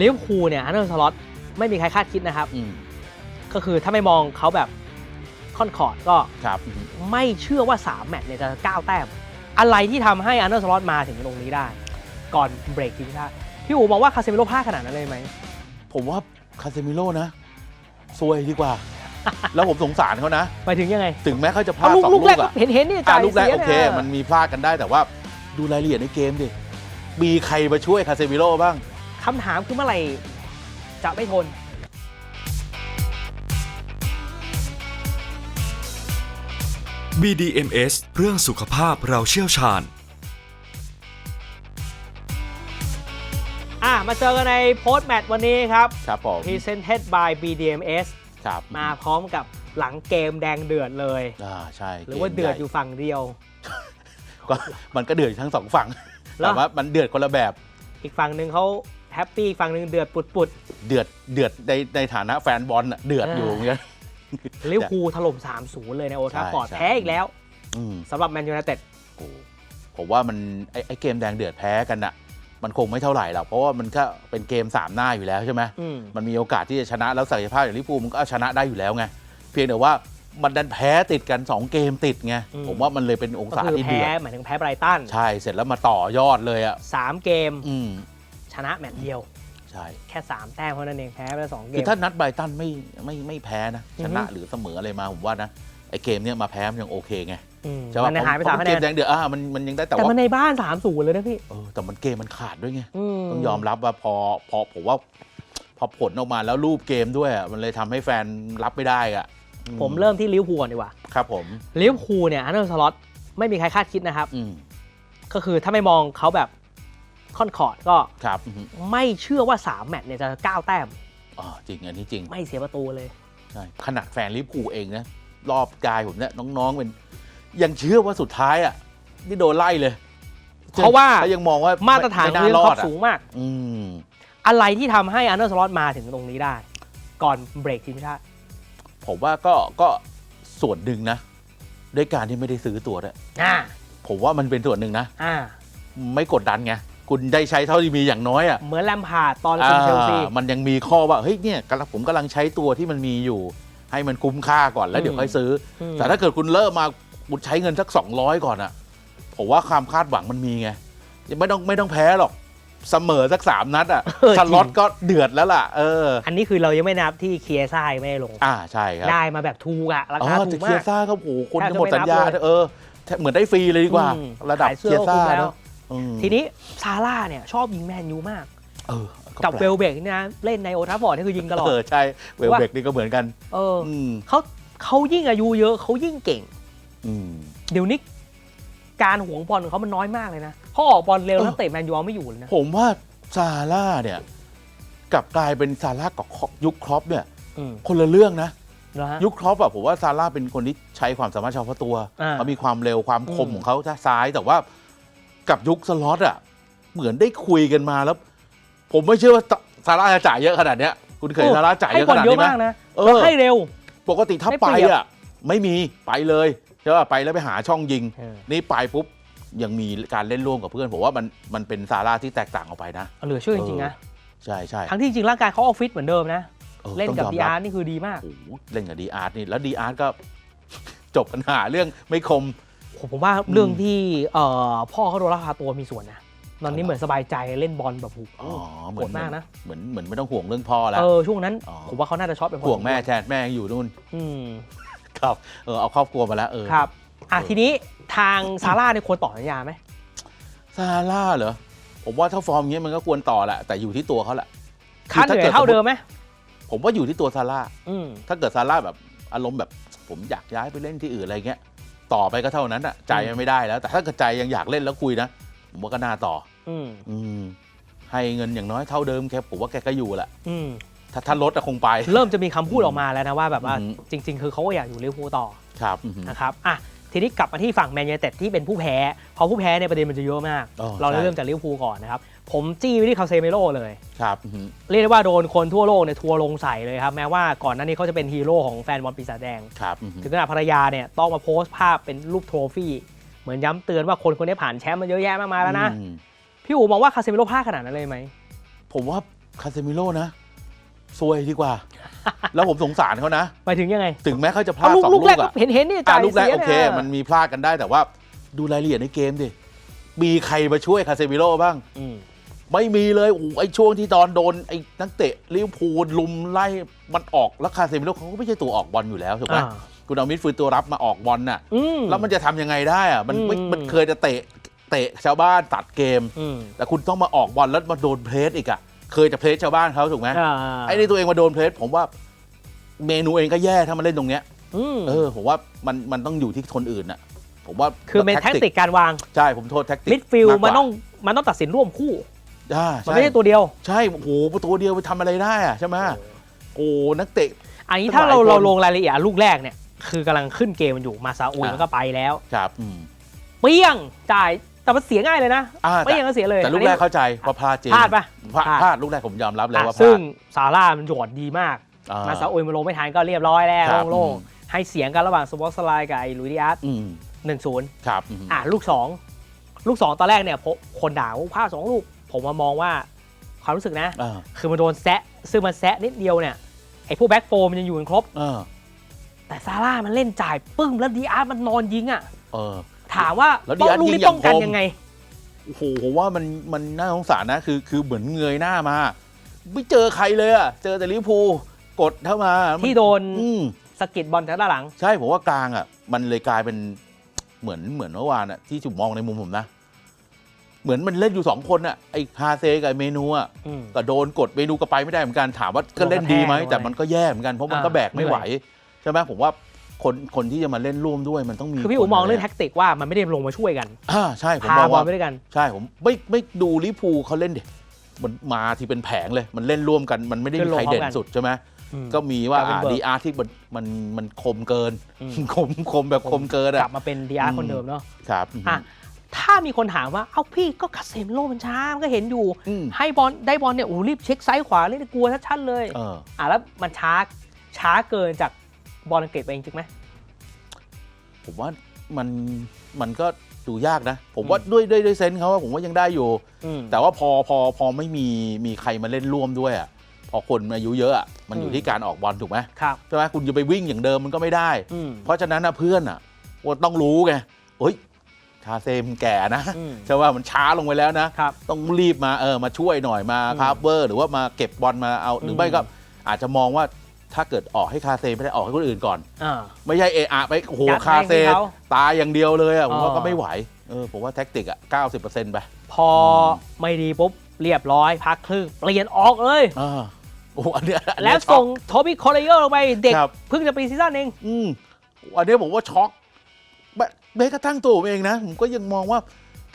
ลิเวอร์พูลเนี่ยอันเดอร์สล็อตไม่มีใครคาดคิดนะครับอืมก็คือถ้าไม่มองเขาแบบค่อนคอร์ดก็ครับอืมไม่เชื่อว่า 3 แมตช์เนี่ยจะก้าวแต้ม อะไรที่ทำให้อันเดอร์สล็อตมาถึงตรงนี้ได้ ก่อนเบรกทีมชาติพี่อูมองว่าคาเซมิโร่พลาดขนาดนั้นเลยไหม ผมว่าคาเซมิโร่นะซวยดีกว่า แล้วผมสงสารเขานะไปถึงยังไง ถึงแม้เขาจะพลาเอาดลูกสองลูลูกแรกกอะเห็นเห็นนี่อะจ่ายลูกแรกเสียโอเคเนี่ยมันมีพลาดกันได้แต่ว่าดูรายละเอียดในเกมดิมีใครมาช่วยคาเซมิโร่บ้าง คำถามคือเมื่อไหร่จะไม่ทน BDMS เรื่องสุขภาพเราเชี่ยวชาญ อะ มาเจอกันในโพสต์แมตช์วันนี้ครับ ครับผม Presented by BDMS ครับมาพร้อมกับหลังเกมแดงเดือดเลย อ่าใช่หรือว่าเดือดอยู่ฝั่งเดียว ก็มันก็เดือดทั้งสองฝั่งแล้วแต่ว่ามันเดือดคนละแบบ อีกฝั่งหนึ่งเขา แฮปปี้อีกฝั่งหนึ่งเดือดปุดเดือดเดือดในในฐานะแฟนบอลน่ะเดือดอ่าอยู่เหมือนกันๆลิเวอร์พูลถล่ม 3-0 เลยในโอทราฟอร์ดใช่แพ้อีกแล้วอืมสำหรับแมนยูไนเต็ดโอ้ผมว่ามันไอ้ไอ้เกมแดงเดือดแพ้กันน่ะมันคงไม่เท่าไหร่หรอกเพราะว่ามันก็เป็นเกมสามหน้าอยู่แล้วใช่ไหมอืมมันมีโอกาสที่จะชนะแล้วศักยภาพอย่างลิเวอร์พูลมันก็เอาชนะได้อยู่แล้วไงเพียงแต่ว่ามันดันแพ้ติดกัน 2 เกมติดไงอืมผมว่ามันเลยเป็นองก็ศาคือที่เดืแพ้อดหมายถึงแพ้ไบรตันใช่เสร็จแล้วมาต่อยอดเลยอะ3เกมอืม ชนะแมตช์เดียว ใช่แค่ 3 แต้มเท่านั้นเองแพ้ไปแล้วสองเกคือม ถ้านัดไบรตันไม่ไม่ไม่แพ้นะอือฮึชนะหรือเสมออะไรมาผมว่านะไอ้เกมเนี้ยมาแพ้มันยังโอเคไงอืมใช่ป่ะมันหายไปเพสามระคะเกแนมนแดงเดือดอะมันมันยังได้แต่แต่ว่ามันในบ้าน3-0เลยนะพี่เออแต่มันเกมมันขาดด้วยไงมต้องยอมรับว่าพอพอผมว่าพอผลออกมาแล้วรูปเกมด้วยอะมันเลยทำให้แฟนรับไม่ได้อะอืผมเริ่มที่ลิเวอร์พูลก่อนดีกว่าครับผม ลิเวอร์พูลเนี่ยอันเดอร์สล็อตไม่มีใครคาดคิดนะครับ อืมก็คือถ้าไม่มองเขาแบบ ค่อนคอร์ดก็ครับอืมไม่เชื่อว่า 3 แมตช์เนี่ยจะก้าวแต้มอ๋อจริงอันนี้จริง ไม่เสียประตูเลยใช่ขนาดแฟนลิเวอร์พูลเองนะรอบกายผมเนี่ยน้องๆเป็นยังเชื่อว่าสุดท้ายอะนี่โดนไล่เลย เพราะว่าเขายังมองว่ามาตรฐานไม่ของน่าเรียนรคอรอดบอะสูงมาก อืมอะไรที่ทำให้อันเดอร์สล็อตมาถึงตรงนี้ได้ ก่อนเบรกทีมชาติ ผมว่าก็ก็ส่วนหนึ่งนะด้วยการที่ไม่ได้ซื้อตัวด้วยอ่าผมว่ามันเป็นส่วนหนึ่งนะอ่าไม่กดดันไง คุณได้ใช้เท่าที่มีอย่างน้อยอะเหมือนแลมพาร์ดตอนคุมเชลซีอ่ามันยังมีข้อว่าเฮ้ยเนี่ยกำลังผมกำลังใช้ตัวที่มันมีอยู่ ให้มันคุ้มค่าก่อนแล้วเดี๋ยวอืมค่อยซื้ออืมแต่ถ้าเกิดคุณเริ่มมาคุณใช้เงินสัก 200 ก่อนอะผมว่าความคาดหวังมันมีไงยังไม่ต้องไม่ต้องแพ้หรอกเสมอสักสามนัดอะเออสล็อตจริงก็เดือดแล้วล่ะ เออ อันนี้คือเรายังไม่นับที่เคียซ่าไม่ได้ลง อ่าใช่ครับ ได้มาแบบถูกอะราอ๋อคาแต่ถูกเคีมายกซ่าก็โอ้โหคนแทบจะจะหมดสัญญาไม่นับเลยเออแทบเหมือนได้ฟรีเลยดีกว่า อืมระดับขายเสื้เคีอยก็ซ่าคุ้มแล้ว เนอะอืม ทีนี้ซาร่าเนี่ยชอบยิงแมนยูมากเออกับแปลเวลเบกนี่นะเล่นในโอทราฟอร์ดนี่คือยิงตลอดเออใช่เวลว่าเบกนี่ก็เหมือนกัน เอออืมเขาเขายิ่งอายุเยอะเขายิ่งเก่งอืมเดี๋ยวนี้การหวงบอลของเขามันน้อยมากเลยนะเขาออกบอลเร็วเออนักเตะแมนยูเอาไม่อยู่เลยนะผมว่าซาร่าเนี่ยกลับกลายเป็นซาร่ากับยุคครอปเนี่ยอืมคนละเรื่องนะนะฮะยุคครอปอะผมว่าซาร่าเป็นคนที่ใช้ความสามารถเฉพาะตัวอ่าเขามีความเร็วความคมอืมของเขาซ้ายแต่ว่า กับยุคสล็อตอะเหมือนได้คุยกันมาแล้ว ผมไม่เชื่อว่าซาร่าจะจ่ายเยอะขนาดเนี้ย คุณเคยซาร่าจ่ายเยให้อะบขอลนาดเยนี้อะไหมมากนะเอแล้วอให้เร็ว ปกติถ้าได้ไปเปรียบอะไม่มีไปเลยใช่ป่ะไปแล้วไปหาช่องยิงเออนี่ไปปุ๊บยังมีการเล่นร่วมกับเพื่อนผมว่ามันมันเป็นซาร่าที่แตกต่างออกไปนะเหลือเชื่อจริงๆนะใช่ใช่ทั้งที่จริงร่างกายเขาออฟฟิศเหมือนเดิมนะออเล่นต้องกับยอมดีรับอาร์นี่คือดีมากโอ้โหเล่นกับดีอาร์ตนี่แล้วดีอาร์ตก็จบปัญหาเรื่องไม่คม ผมผมว่าเรื่องที่เอ่อพ่อเขาโดนลักพาตัวมีส่วนนะตอนนี้เหมือนสบายใจเล่นบอลแบบโอ้โหอ๋อเหมืโหอนดมากนะเหมือนเหมือนไม่ต้องห่วงเรื่องพ่อแล้วเออช่วงนั้นอ๋อผมว่าเขาน่าจะช็อตไปพอห่วงแม่แทนแม่ยังอยู่นู่นอืมครับเออเอาครอบครัวมาแล้วเออครับอะเออทีนี้ทางซาร่าเนี่ยควรต่อสัญญาไหมซาร่าเหรอผมว่าถ้าฟอร์มอย่างเงี้ยมันก็ควรต่อแหละแต่อยู่ที่ตัวเขาแหละค่าเหนื่อยเท่าเดิมไหมผมว่าอยู่ที่ตัวซาร่าอืมถ้าเกิดซาร่าแบบอารมณ์แบบผมอยากย้ายไปเล่นที่อื่นอะไรเงี้ย ต่อไปก็เท่านั้นอะใจมันไม่ได้แล้ว แต่ถ้าเกิดใจยังอยากเล่นแล้วคุยนะผมว่าก็น่าต่อ อืมอืมให้เงินอย่างน้อยเท่าเดิมแค่ผมว่าแกก็อยู่แหละอืมถ้าถ้าลดอะคงไป เริ่มจะมีคำพูดออกมาแล้วนะว่าแบบว่าอืมจริง ๆ คือเขาก็อยากอยู่ลิเวอร์พูลต่อครับอือหือ นะครับอะทีนี้กลับมาที่ฝั่งแมนยูไนเต็ดที่เป็นผู้แพ้ พอผู้แพ้เนี่ยประเด็นมันจะเยอะมาก อ๋อเราใช่ เริ่มจากลิเวอร์พูลก่อนนะครับ ผมจี้ไปที่คาเซเมโร่เลย ครับอือหือเรียกได้ว่าโดนคนทั่วโลกเนี่ยทัวร์ลงใส่เลยครับ แม้ว่าก่อนหน้านี้เขาจะเป็นฮีโร่ของแฟนบอลปีศาจแดง ครับอือหือถึงขนาดภรรยาเนี่ยต้องมาโพสต์ภาพเป็นรูปโทรฟี่ เหมือนย้ำเตือนว่าคนคนนี้ผ่านแชมป์มาเยอะแยะมากมายแล้วนะ อืมพี่อู๋มองว่าคาเซมิโร่พลาดขนาดนั้นเลยไหม ผมว่าคาเซมิโร่นะซวยดีกว่า แล้วผมสงสารเขานะไปถึงยังไงถึงแม้เขาจะพลาเอาดลูกสองลูลูกแรกกก็อะเห็นเห็นนี่อะจ่ายลูกแรกเสียโอเคยมันมีพลาดกันได้แต่ว่าดูรายละเอียดในเกมดิมีใครมาช่วยคาเซมิโร่บ้าง อืม ไม่มีเลยโอ้โหไอ้ช่วงที่ตอนโดนไอ้นักเตะลิเวอร์พูลลุมไล่มันออกแล้วคาเซมิโร่เขาก็ไม่ใช่ตัวออกบอลอยู่แล้วถูกไหมอ่าคุณเอามิดฟิลด์ตัวรับมาออกบอลน่ะอืมแล้วมันจะทำยังไงได้อะมันไม่อืมมันเคยจะเตะเตะชาวบ้านตัดเกมอืมแต่คุณต้องมาออกบอลแล้วมาโดนเพลสอีกอะเคยจะเพลสชาวบ้านเขาถูกไหมอ่าไอ้นี่ตัวเองมาโดนเพลสผมว่าเมนูเองก็แย่ถ้ามาเล่นตรงเนี้ยอืมเออผมว่ามันมันต้องอยู่ที่คนอื่นน่ะผมว่าคือเป็นแท็กติกการวาง ใช่ผมโทษแท็กติกมิดฟิลากกว่ามันต้องมันต้องตัดสินร่วมคู่ อ่ามันใช่ไม่ใช่ตัวเดียว ใช่โอ้โหตัวเดียวไปทำอะไรได้อะใช่ไหมโอ้นักเตะ อันนี้ถ้าเราหลายคน เราลงรายละเอียดลูกแรกเนี่ย คือกำลังขึ้นเกมมันอยู่มาซาอุยอ่ามัมันก็ไปแล้ว ครับอืมเปี้ยงจ่ายแต่มันเสียง่ายเลยนะอ่าไม่แต่ยังก็เสียเลยแต่ลูกแรกเข้าใจว่าพลาดจริงพลาดปะพลาดพลาดพลาดลูกแรกผมยอมรับเลยอะว่าพซึ่งลาดซาร่ามันโยดดีมาก อ่ มาซาอุยมันลงไม่ทันก็เรียบร้อยแล้วครับ โล่งอืมๆให้เสียงกันระหว่างสปอร์ตสไลด์กับไอ้ลุยดิอาร์ตอืมหนึ่งศูนย์ครับอืม อะลูกสองลูกสองตอนแรกเนี่ยผมคนด่าว่าพลาดสองลูก ผมมามองว่าความรู้สึกนะ อ่าคือมันโดนแซะซึ่งมันแซะนิดเดียวเนี่ยไอ้พวกแบ็กโฟมมันยังอยู่กันครบเออแต่ซาร่ามันเล่นจ่ายปึ้งแล้วดีอาร์ตมันนอนยิงอะ เออ ถามว่าแล้วต้อง Diaz ลูกยินี้งอย่างป้องกันคม ยังไง โอ้โหผมว่ามันมันน่าสงสารนะคือคือเหมือนเงยหน้ามา ไม่เจอใครเลยอะเจอแต่ลิเวอร์พูลกดเข้ามามัที่โดนอืม สะกิดบอลจากด้านหลัง ใช่ผมว่ากลางอะมันเลยกลายเป็นเหมือนเหมือนเมื่อวานอะที่จุมมองในมุมผมนะ เหมือนมันเล่นอยู่สองคนอะไอ้ฮาเซกับไอ้เมนูอะอืม ก็โดนกดเมนูก็ไปไม่ได้เหมือนกันถามว่าก็เล่นดีไหมโดนกระแทกด้วยแต่มันก็แย่เหมือนกันเพราะมันก็อ่าแบกไม่ไหวเหนื่ใช่ไหมผมว่าคนคนที่จะมาเล่นร่วมด้วยมันต้องมีคือพี่อู๋มองเรื่องคแท็กติกว่ามันไม่ได้ลงมาช่วยกันอ่าใช่ผมพามองบอลว่า ไปด้วยกัน ใช่ผมไม่ไม่ดูลิเวอร์พูลเขาเล่นเด็มันมาที่เป็นแผงเลย มันเล่นร่วมกัน มันไม่ได้ขึ้มีนลงใครพร้อมเด่นกันสุดใช่ไหมอืมก็มีว่ากลายเป็นเบิร์กดีอาร์ที่มันมันมันคมเกินอืม คมคมแบบคมเกินกลัอะบมาเป็นดีอาร์อืมคนเดิมเนาะครับ อะ ถ้ามีคนถามว่า เอ้าพี่ก็คาเซมโลมันช้ามันก็เห็นอยู่ อืม ให้บอลได้บอลเนี่ยโอ้โหรีบเช็คซ้ายขวาเล่นกลัวชัดๆเลยเออ อะแล้วมันช้าช้าเกินจากบอลอังกฤษไปจริงๆไหม ผมว่ามันมันก็ดูยากนะ ผมว่าอืมด้วยด้วยด้วยเซนส์เขาว่าผมว่ายังได้อยู่ อืม แต่ว่าพอพอพอไม่มีมีใครมาเล่นร่วมด้วยอะพอคนอายุเยอะอะมันอยู่อืม ที่การออกบอลถูกไหมครับใช่ไหมคุณจะไปวิ่งอย่างเดิมมันก็ไม่ได้ อืม เพราะฉะนั้นนะเพื่อนอะว่าต้องรู้ไงเฮ้ย คาเซมแก่นะอืมใช่ว่ามันช้าลงไปแล้วนะครับต้องรีบมาเออมาช่วยหน่อยมาอืมคาร์เวอร์ หรือว่ามาเก็บบอลมาเอาหรือไม่ก็อาจจะมองว่าถ้าเกิดออกให้คาเซไม่ได้ออกให้คนอื่นก่อนอ่าไม่ใช่เอะอะไปโอ้โหยัดคาเซให้เขาตายอย่างเดียวเลยอะผมว่าอ๋อก็ไม่ไหวเออผมว่าแท็กติกอะ90%ไป พอไม่ดีปุ๊บเรียบร้อย พักครึ่งเปลี่ยนออกเลยอ่าโอ้โหอันเนี้ยอันแล้เนี้วยช็อกส่งโทบี้คอร์เรเยอร์ลงไปเด็กครับเพิ่งจะปีซีซั่นเองอืมอันเนี้ยผมว่าช็อก แม้แม้กระทั่งตัวผมเองนะ ผมก็ยังมองว่า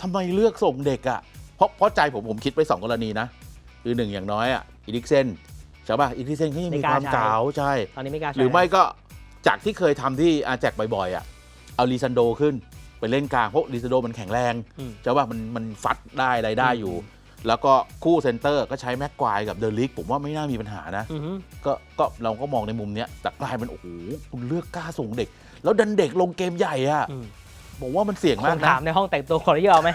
ทำไมเลือกส่งเด็กอะ่ะเพราะเพราะใจผมผมคิดไปสองกรณีนะ คือหนึ่งอย่างน้อยอะ่ะอีลิกเซนใช่ป่ะอีลิกเซนเขายังไม่มีกล้าความใช้เก๋าใช่ตอนนี้ไม่กล้าใช้หรือไม่ก็จากที่เคยทำที่อาแจกบ่อยๆอะ่ะเอาลีซันโดขึ้นไปเล่นกลางเพราะลีซันโดมันแข็งแรงอืมใช่ป่ะมันมันฟัดได้อะไรได้อยู่อืมแล้วก็คู่เซนเตอร์ก็ใช้แม็กควายกับเดอะลิกผมว่าไม่น่ามีปัญหานะอือฮึก็ก็เราก็มองในมุมเนี้ยแต่กลายเป็นโอ้โหคุณเลือกกล้าส่งเด็ก แล้วดันเด็กลงเกมใหญ่อะอืม ผมว่ามันเสี่ยงคมากนนะถามในห้องแต่งตัวคอร์เรเยอร์เอาไหม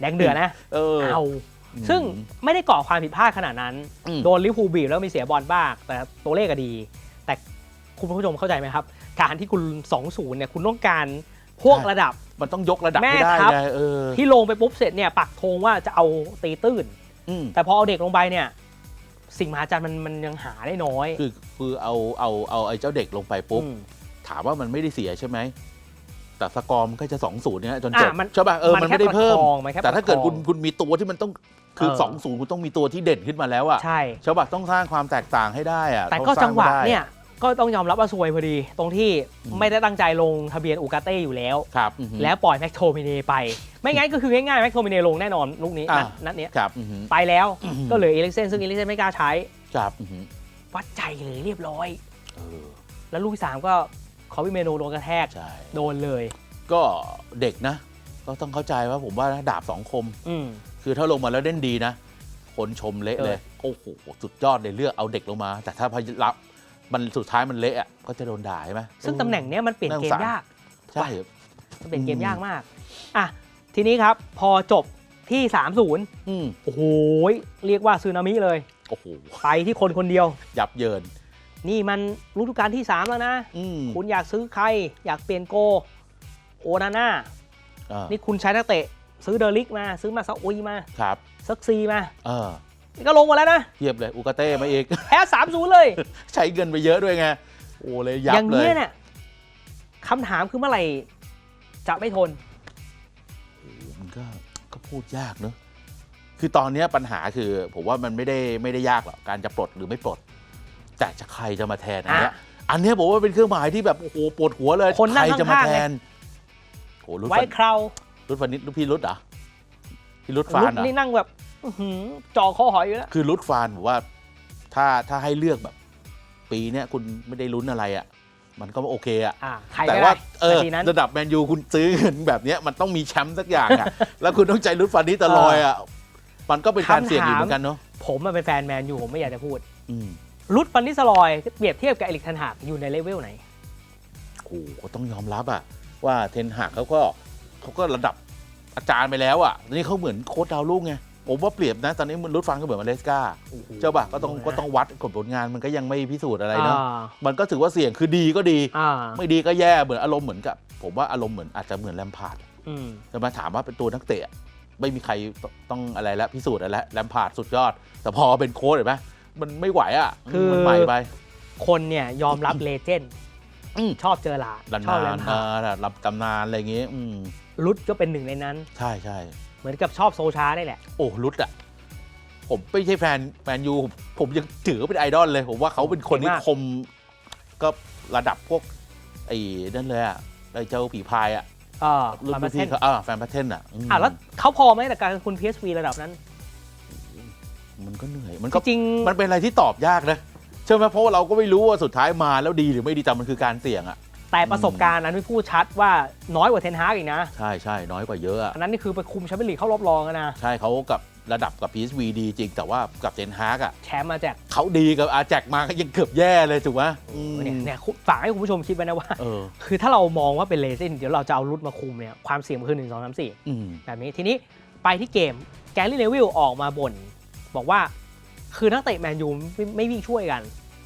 แดงเดือดนะเออ เอาซึ่งไม่ได้ก่อความผิดพลาดขนาดนั้น อืม โดนลิเวอร์พูลบีบแล้วมีเสียบอลบ้าง แต่ตัวเลขก็ดี แต่คุณผู้ชมเข้าใจไหมครับ การที่คุณ 2-0เนี่ยคุณต้องการพวกระดับ มันต้องยกระดับแม่ให้ได้ทัพ ไงเออที่ลงไปปุ๊บเสร็จเนี่ยปักธงว่าจะเอาตีตื้น อืมแต่พอเอาเด็กลงไปเนี่ย สิ่งมหัศจรรย์มันมันยังหาได้น้อยคือคือเอาเอาเอาไอ้เจ้าเด็กลงไปปุ๊บ อืมถามว่ามันไม่ได้เสียใช่ไหม แต่สกอร์มันก็จะสองศูนย์เนี่ยจนจบอะมันใช่ป่ะเออมันไม่ได้เพิ่มแค่ประคองมันแค่แต่ถ้าเกิดประคคุอณงคุณมีตัวที่มันต้องคือเออ สองศูนย์คุณต้องมีตัวที่เด่นขึ้นมาแล้วอะใช่ ใช่ป่ะต้องสร้างความแตกต่างให้ได้อะแต่ก็ต้อสจัร้างหวะไม่ได้เนี่ยก็ต้องยอมรับว่าซวยพอดี ตรงที่อืมไม่ได้ตั้งใจลงทะเบียนอูกาเต้อยู่แล้ว ครับอือหือแล้วปล่อยแม็กโทมิเนไป ไม่งั้นก็คือง่ายๆแม็กโทมิเนลงแน่นอนลูกนี้อะ นัดนัดเนี้ยครับอือหือไปแล้วอืมก็เหลือเอลิกเซนซึ่งเอลิกเซนไม่กล้าใช้ ครับอือหือวัดใจเลยเรียบร้อย เออแล้วลูกที่สามก็ คอวิเมโนโดนกระแทก ใช่ โดนเลย ก็เด็กนะ ก็ต้องเข้าใจว่าผมว่านะดาบสองคม อืม คือถ้าลงมาแล้วเล่นดีนะ คนชมเละเลย โอ้โหสุดยอดเลยเลือกเอาเด็กลงมา แต่ถ้าพอรับมันสุดท้ายมันเละอะก็จะโดนด่าใช่ไหม ซึ่งตำแหน่งเนี้ยมันเปลี่ยนเกมยากใช่ มันเปลี่ยนเกมอืม ยากมากอะทีนี้ครับพอจบที่ 3-0 อืมโอ้โห เรียกว่าซึนามิเลย โอ้โห ไปที่คนคนเดียว ยับเยิน นี่มันฤดูกาลที่ 3 แล้วนะอืมคุณอยากซื้อใคร อยากเปลี่ยนโก โอนาน่าอ่านี่คุณใช้นักเตะ ซื้อเดอริกมา ซื้อมาซาอุยมา ครับซักซีมาเออนี่ก็ลงมาแล้วนะเทียบเลยอุกาเต้มาอีก แพ้สามศูนย์เลย ใช้เงินไปเยอะด้วยไง โอ้เลยยัอบย่างเลยเนี้ยเนี่ยคำถามคือเมื่อไหร่จะไม่ทนโอ้มันก็ก็พูดยากเนอะคือตอนเนี้ยปัญหาคือ ผมว่ามันไม่ได้ไม่ได้ยากหรอกการจะปลดหรือไม่ปลด แต่จะใครจะมาแทนอันเนี้ยอะอันเนี้ยผมว่าเป็นเครื่องหมายที่แบบโอ้โหปวดหัวเลยคนนั่ใครงจะมาข้างๆ แทไงนโอ้รุดไว้ฟันคราวรุดฟันนิดรุดพี่รุดเหรอพี่รุดฟาลุนกเหรอ นี่นั่งแบบอื้อหือจ่อคอหอยอยู่แล้วคือรุดฟานผมว่าถ้าถ้าให้เลือกแบบ ปีเนี้ยคุณไม่ได้ลุ้นอะไรอะ มันก็โอเคอะ อ่าใครแต่ก็ว่าได้เออนาทีนั้น ระดับแมนยูคุณซื้อเงินแบบเนี้ยมันต้องมีแชมป์สักอย่างอะ แล้วคุณต้องใจรุดฟันนี้ตลอดอะ มันก็เป็นการเสี่ยงอยู่เหมือนกันเนาะผมมันเป็นแฟนแมนยูผมไม่อยากจะพูด อืม รุดฟันนิสลอยเปรียบเทียบกับเอลิกทันหากอยู่ในเลเวลไหนโอ้โหก็ต้องยอมรับอะว่าเทนหากเขาก็เขาก็ระดับอาจารย์ไปแล้วอะนี่เขาเหมือนโค้ชดาวรุ่งไงผมว่าเปรียบนะ ตอนนี้มันรุดฟันก็เหมือนมาเลสกาเจ้าบ่ะก็ต้องก็ต้องวัดผลงานมันก็ยังไม่พิสูจน์อะไรเนาะอ่ามันก็ถือว่าเสี่ยงคือดีก็ดีอ่าไม่ดีก็แย่เหมือนอารมณ์เหมือนกับ ผมว่าอารมณ์เหมือนอาจจะเหมือนแลมพาร์ดอืมจะมาถามว่าเป็นตัวนักเตะอะไม่มีใครต้องอะไรแล้วพิสูจน์อะไรแล้วแลมพาร์ดสุดยอด แต่พอเป็นโค้ชเห็นไหม มันไม่ไหวอะคือ มันใหม่ไปคนเนี่ยยอมรับเลเจนด์อืมชอบเจอหลาดดันชอบแลนานมพาร์ดนะรับตำนานอะไรอย่างงี้อืมรุดก็เป็นหนึ่งในนั้น ใช่ใช่เหมือนกับชอบโซชาได้แหละ โอ้รุดอะ ผมไม่ใช่แฟนแมนยูผมผมยังถือว่าเป็นไอดอลเลย ผมว่าเขาเป็นคนที่เก่งมาก คม ก็ระดับพวก ไอ้นั่นเลยอะไอ้เจ้าผีพายอะเออรุ่นมาเทพี่นเขาอ่าแฟนพัทเทนอะม อะแล้วเขาพอไหมแต่การคุณ PSV ระดับนั้น มันก็เหนื่อยมันก็จริง มันเป็นอะไรที่ตอบยากนะใช่ไหมเพราะว่าเราก็ไม่รู้ว่าสุดท้ายมาแล้วดีหรือไม่ดีแต่มันคือการเสี่ยงอะๆแต่ประสบการณ์นั้นไม่พูดชัดว่าน้อยกว่าเทนฮากอีกนะ ใช่ใช่น้อยกว่าเยอะอะอันนั้นนี่คือไปคุมแชมเปี้ยนลีกเข้ารอบรองอะนะใช่เขากับระดับกับ PSV ดีจริง แต่ว่ากับเจนฮากอะแชมป์มาจากเขาดีกับอาแจกมาก็ยังเกือบแย่เลยถูกไหมอืมเนี่ยเนี่ยฝากให้คุณผู้ชมคิดไว้นะว่า เออคือถ้าเรามองว่าเป็นเลเจนด์เดี๋ยวเราจะเอารุดมาคุมเนี่ยความเสี่ยงมันคือหนึ่งสองสามสี่อืม แบบนี้ทีนี้ไปที่เกมแกลลี่เลวิลออกมาบ่น บอกว่าคือนักเตะแมนยูไม่ไม่วิ่งช่วยกัน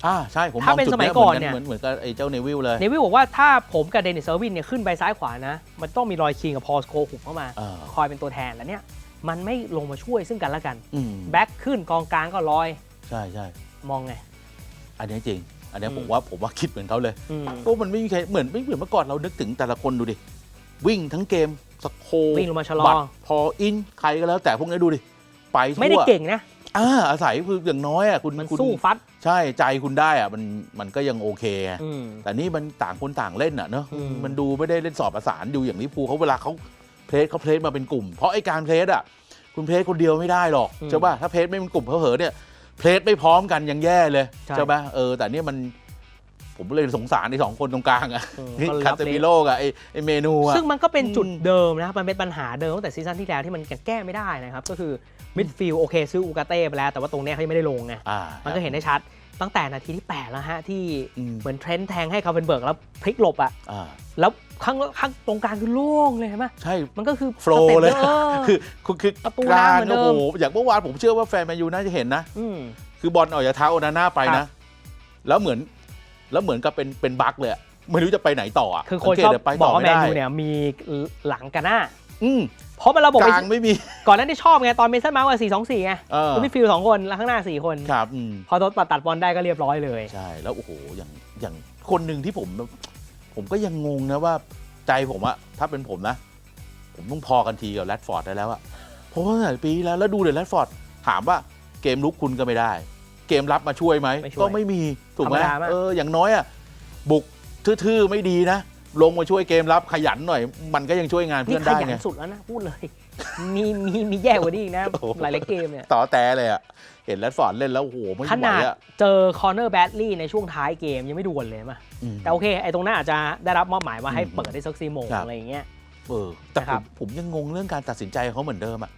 อ่าใช่ผมมถ้าองเป็นจุดสมัยเนี้ยก่เหอนมือนเนี่ยเหมือนเหมือนกับไอ้เจ้าเนวิลเลยเนวิลบอกว่าถ้าผมกับเดนิสเซอร์วินเนี่ยขึ้นไปซ้ายขวานะ มันต้องมีรอยคิงกับพอลสโคหุบเข้ามาเออคอยเป็นตัวแทนแล้วเนี่ยมันไม่ลงมาช่วยซึ่งกันและกันอืมแบ็คขึ้นกองกลางก็ลอย ใช่ใช่มองไง อันนี้จริง อันนี้อืมผมว่าผมว่าคิดเหมือนเขาเลยอืมเพราะมันไม่มีใครเหมือนไม่เหมือนเมื่อก่อนเรานึกถึงแต่ละคนดูดิวิ่งทั้งเกมสโควิ่งลงมาชะลอบัตรพออินใครก็แล้วแต่พวกนี้ดูดิไปทั่วไม่ได้เก่งนะ อ่าอาศัยคืออย่างน้อยอะคุณมันคุณสู้ฟัด ใช่ใจคุณได้อะมันมันก็ยังโอเคไงอืม แต่นี่มันต่างคนต่างเล่นอะเนอะอืม มันดูไม่ได้เล่นสอบประสานดูอย่างลิเวอร์พูลเขาเวลาเขาเพลสเขาเพลสมาเป็นกลุ่ม เพราะไอ้การเพลสอะคุณเพลสคนเดียวไม่ได้หรอกใช่ป่ะถ้าเพลสไม่เป็นกลุ่มเพอเหอะเนี่ยเพลสไม่พร้อมกันยังแย่เลยใช่ป่ะเออแต่เนี่ยมัน ผมเลยสงสารไอ้สองคนตรงกลางอะอืมนี่ก็คารับเซเลมิยโลกับไอ้ไอ้เมนูอะซึ่งมันก็เป็นจุดอืมเดิมนะครับมันเป็นปัญหาเดิมตั้งแต่ซีซั่นที่แล้วที่มันแก้ไม่ได้นะครับก็คือมิดฟิลด์โอเคซื้ออูกาเต้ไปแล้ว แต่ว่าตรงเนี้ยเขายังไม่ได้ลงไงอ่ามันก็เห็นได้ชัดตั้งแต่นาทีที่ 8 แล้วฮะ ที่อืมเหมือนเทรนต์แทงให้คาร์เฟนเบิร์กแล้วพลิกหลบอะอ่า แล้วข้างข้างตรงกลางคือโล่งเลยใช่ไหมใช่ มันก็คือโฟลว์สต็ปเลย ออ คือคือคือประตูกลางน้ำเหมือนเดิโอ้ม โหอย่างเมื่อวานผมเชื่อว่าแฟนแมนยูน่าจะเห็นนะอืมคือบอลออกจากเท้าโอนาน่าไปครันะบแล้วเหมือน แล้วเหมือนกับเป็นเป็นบั๊กเลยอะไม่รู้จะไปไหนต่ออะคือคนสังเกชตอบเดี๋ยวไปบต่อกอว่าไม่แมนได้ยูเนี่ยมีหลังกันหน้า อืมเพราะมันระบบกไปลางไม่มีก่อนหนั้นที่ชอบไง ตอนเมสันเมาส์สี่สองสี่ไงเออมิดฟิลด์สองคนแล้วข้างหน้าสี่คน ครับอืม พอโดนปัดตัดบอลได้ก็เรียบร้อยเลย ใช่ แล้วโอ้โหอย่างอย่างคนหนึ่งที่ผมผมก็ยังงงนะว่าใจผมอะถ้าเป็นผมนะ ผมต้องพอกันทีกับแรดฟอร์ดได้แล้วอะเพราะว่าหลายปีแล้วแล้วดูเดี๋ยวแรดฟอร์ดถามว่าเกมลุกคุณก็ไม่ได้ เกมรับมาช่วยไหมไม่ช่วยก็ไม่มีถูกไหมธรรมดามาก เอออย่างน้อยอะบุกทื่อๆไม่ดีนะ ลงมาช่วยเกมรับขยันหน่อย มันก็ยังช่วยงานนี่เพื่อนขได้ยันไง สุดแล้วนะ พูดเลย มีมีมีแย่กว่านี้อีกนะ โอ้โห หลายๆเกมเนี่ย ต่อแต่เลยอะเห็นแรดฟอร์ดเล่นแล้วโอ้โหไม่ขไหวนาดอะเจอคอร์เนอร์แบดลี่ในช่วงท้ายเกมยังไม่ดวลเลยมาอืม แต่โอเค ไอ้ตรงนั้นอาจจะได้รับมอบหมายว่าให้อืมเปิดได้สักซีโมงครับ อะไรอย่างเงี้ย เออแต่นะผครัมบผมยังงงเรื่องการตัดสินใจของเขาเหมือนเดิมอะ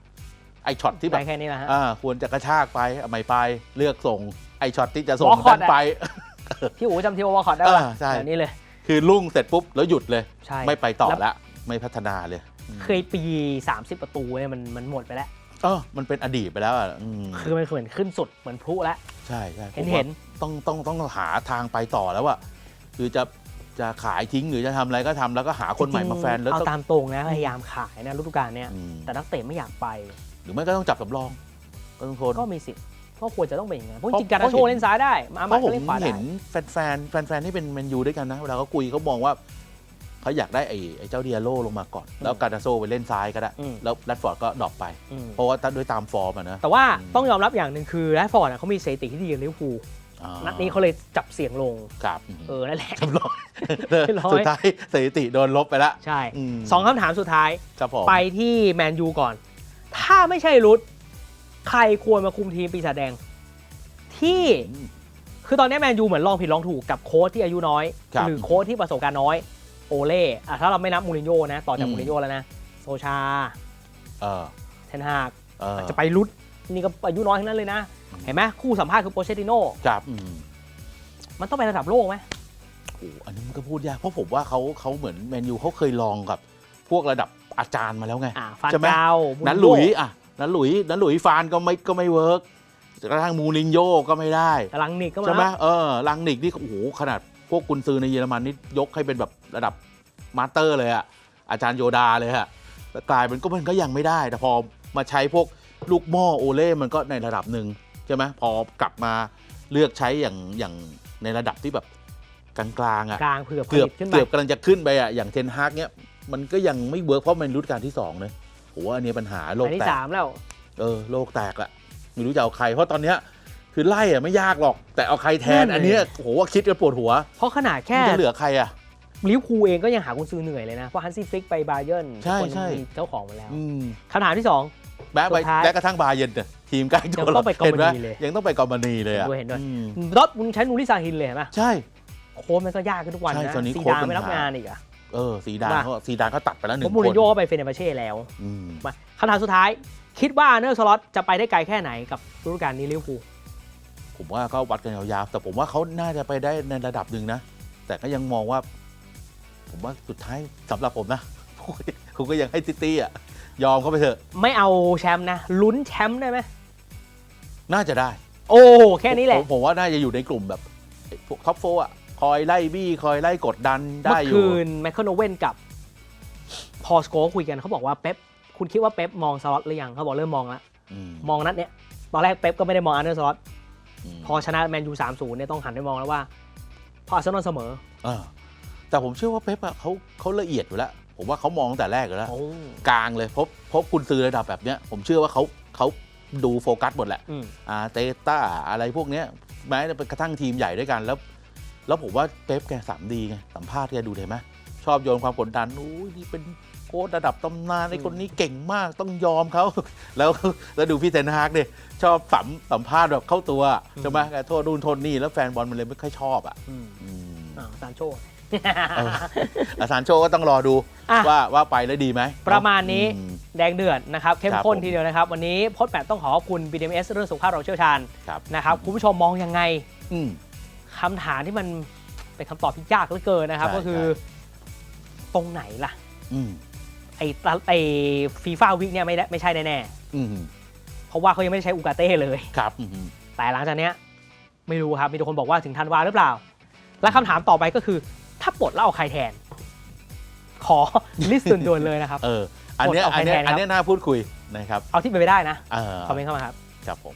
ไอช็อตที่แบได้บแค่นี้แหละฮะอ่าควรจะกระชากไปเอาไม่ไปเลือกส่งไอช็อตที่จะส่ง Walcott นั้นไปที่อู๋จำทีโอวอลคอร์ดได้ป่ะอ่าใช่แบบนี้เลย คือลุ่งเสร็จปุ๊บแล้วหยุดเลยใช่ไม่ไปต่อแล้วละ ไม่พัฒนาเลย เคยปี 30 ประตูเนี่ยมันมันหมดไปแล้วเออมันเป็นอดีตไปแล้วอะอืมคือมันเหมือนขึ้นสุดเหมือนพลุแล้ว ใช่ใช่เห็นผมว่าเห็นต้องต้องต้องหาทางไปต่อแล้วอะคือจะจะขายทิ้งหรือจะทำอะไรก็ทำแล้วก็หาคนใหม่มาแฟนแล้วเอาต้องตามตรงนะพยายามขายนะฤดูกาลเนี้ยอืมแต่นักเตะไม่อยากไป หรือไม่ก็ต้องจับสำรองก็ต้องทน ก็มีสิทธิ์ก็ควรจะต้องเป็นอย่างนั้นเพราะเพจราะริงๆการเพราะโชว์เล่นซ้ายได้มาเพมาราะผมเล่นขวาได้ เห็นแฟนแฟนแฟนแฟนๆที่เป็นแมนยูด้วยกันนะเวลาเขาคุยเขามองว่าเขาอยากได้ไอ้ไอ้เจ้าเดียโลลงมาก่อน แล้วการาโซไปเล่นซ้ายก็ได้ อืม แล้วแรดฟอร์ดก็ดรอปไป อืมเพราะว่าด้วยตามฟอร์มอะนะแต่ว่าอืมต้องยอมรับอย่างหนึ่งคือแรดฟอร์ดอะเขามีสถิติที่ดีกับลิเวอร์พูลอ่านัดนี้เขาเลยจับเสียงลง ครับเออนั่นแหละสำรองเรียบร้อย สุดท้ายสถิติโดนลบไปแล้วใช่อืมสองคำถามสุดท้าย ครับผมไปที่แมนยูก่อน ถ้าไม่ใช่รุดใครควรมาคุมทีมปีศาจแดง ที่อืมคือตอนนี้แมนยูเหมือนลองผิดลองถูกกับโค้ชที่อายุน้อยครับหรือโค้ชที่ประสบการณ์น้อยโอเล่อะถ้าเราไม่นับมูรินโญ่นะ ต่อจากอืมมูรินโญ่แล้วนะ โซชาเออเทนฮากเออจะไปรุดนี่ก็อายุน้อยทั้งนั้นเลยนะอืมเห็นไหมคู่สัมภาษณ์คือโปเชติโนครับอืมมันต้องไประดับโลกไหมโอ้โหอันนี้มันก็พูดยากเพราะผมว่าเขาเขาเหมือนแมนยูเขาเคยลองกับพวกระดับ อาจารย์มาแล้วไงอ่าฟานใช่ไหมกาวมูรินั้นโญ่หลุยอะนั้นหลุยนั้นหลุยฟานก็ไม่ก็ไม่เวิร์กกระทั่งมูรินโญ่ก็ไม่ได้กำลังนิกก็มาใช่ไหมเออลังนิกนี่โอ้โหขนาดพวกกุนซือในเยอรมันนี่ยกให้เป็นแบบระดับมาสเตอร์เลยอะอาจารย์โยดาเลยอะแต่กลายเป็นก็มันก็ยังไม่ได้ แต่พอมาใช้พวกลูกหม้อโอเล่มันก็ในระดับหนึ่งใช่ไหมพอกลับมาเลือกใช้อย่างอย่างในระดับที่แบบกลางๆอะ กลางเผื่อผเกือบลิตขึ้นไปเกือบกำลังจะขึ้นไปอะอย่างเทนฮากเนี้ย มันก็ยังไม่เวิร์กเพราะมันรุ่นการที่สองเลยโหอันนี้ปัญหาโลอักนที่แตกสามแล้วเออโลกแตกละไม่รู้จะเอาใคร เพราะตอนเนี้ยคือไล่อะไม่ยากหรอก แต่เอาใครแทนนั่นเลยอันเนี้ยโหว่าคิดกันปวดหัวเพราะขนาดแค่มันจะเหลือใครอะลิเวอร์พูลเองก็ยังหากุญซือเหนื่อยเลยนะ เพราะฮันซี่ฟลิกไปบาเยิร์นใช่ทุกคนใช่มีเจ้าของมาแล้วอืมคำถามที่สองแม้ไปสุดท้ายแม้กระทั่งบาเยร์นเนี่ยทีมใกล้ตัยัวงต้องไปเห็นไหมกอมมานีเลยยังต้องไปกอมมานีเลยอะเห็นด้วยอืมรถมึงใช้นูริซาฮินเลยเห็นไหมใช่โค้ชมันก็ยากขึ้นทุกวันใช่นะตอนนี้ซีโค้ชดานปัญหาไม่รับงานอีกอะ เออซีดานว่าเขาซีดานเขาตัดไปแล้วหเพนึ่งราะมูครินนโญ่ก็ไปเฟเนร์บาเช่แล้วอืมมาคำถามสุดท้าย คิดว่าเนอร์สล็อตจะไปได้ไกลแค่ไหนกับฤดูกาลนี้ลิเวอร์พูลผมว่าก็วัดกันยาวๆแต่ผมว่าเขาน่าจะไปได้ในระดับหนึ่งนะ แต่ก็ยังมองว่า ผมว่าสุดท้ายสำหรับผมนะผมก็ยังให้ซิตี้อะยอมเข้าไปเถอะ ไม่เอาแชมป์นะลุ้นแชมป์ได้ไหมน่าจะได้ โอ้แค่นี้แหละผมผมว่าน่าจะอยู่ในกลุ่มแบบไอ้พวกท็อปโฟอะ คอยไล่บี้คอยไล่กดดันได้เมื่ออยู่คืนไมเคิลโอเว่นกับพอสโกคุยกันเขาบอกว่าเป๊ปคุณคิดว่าเป๊ปมองสล็อตหรือยังเขาบอกเริ่มมองแล้วอืมมองนัดเนี้ยตอนแรกเป๊ปก็ไม่ได้มองอันเดอร์สล็อตมพอชนะแมนยูสามศูนย์เนี่ยต้องหันไปมองแล้วว่า พออาร์เซนอลเสมอเออแต่ผมเชื่อว่าเป๊ปอะเขาเขาละเอียดอยู่แล้ว ผมว่าเขามองตั้งแต่แรกอยู่แล้วโอ้กลางเลยเพราะเพราะคุณซื้อระดับแบบเนี้ย ผมเชื่อว่าเขาเขาดูโฟกัสหมดแหละอืมอาร์เตต้าอะไรพวกเนี้ยแม้จะเป็นกระทั่งทีมใหญ่ด้วยกันแล้ว แล้วผมว่าเป๊ปแกสามดีไงสัมภาษณ์แกดูเห็นไหมชอบโยนความกดดันอุ้ยนี่เป็นโค้ชระดับตำนานไอ้คนนี้เก่งมากต้องยอมเขา แล้วแล้วดูพี่เทนฮากเนี่ยชอบสัมสัมภาษณ์แบบเข้าตัวใช่ไหมแกโทษนู่นโทษนี่แล้วแฟนบอลมันเลยไม่ค่อยชอบอะอืมอืมอ่าซานโชเอออาซานโชก็ต้องรอดูอะว่าว่าไปแล้วดีไหม ประมาณนี้อืมแดงเดือดนะครับเข้มครับข้นผมทีเดียวนะครับ วันนี้โพสต์แปดต้องขอขอบคุณ BDMS เรื่องสุขภาพเราเชี่ยวชาญครับนะครับคุณผู้ชมมองยังไงอืม คำถามที่มันเป็นคำตอบที่ยากเหลือเกินนะครับ ใช่ก็คือ ใช่ ตรงไหนล่ะ อืมไอ้ตะไอ้ฟีฟ่าวิกเนี่ยไม่ได้ไม่ใช่แน่อืมๆเพราะว่าเขายังไม่ได้ใช้อูกาเต้เลย ครับอืมแต่หลังจากเนี้ยไม่รู้ครับ มีแต่คนบอกว่าถึงธันวาหรือเปล่า และคำถามต่อไปก็คือ ถ้าปลดแล้วเอาใครแทน ขอ ลิสต์ด่วนๆเลยนะครับ เออ อันเนี้ยกดออกอันเนี้ยแทนครับ อันเนี้ยน่าพูดคุยนะครับ เอาที่ไปนไม่ได้นะ เออคอมเมนต์เข้ามาครับ ครับผม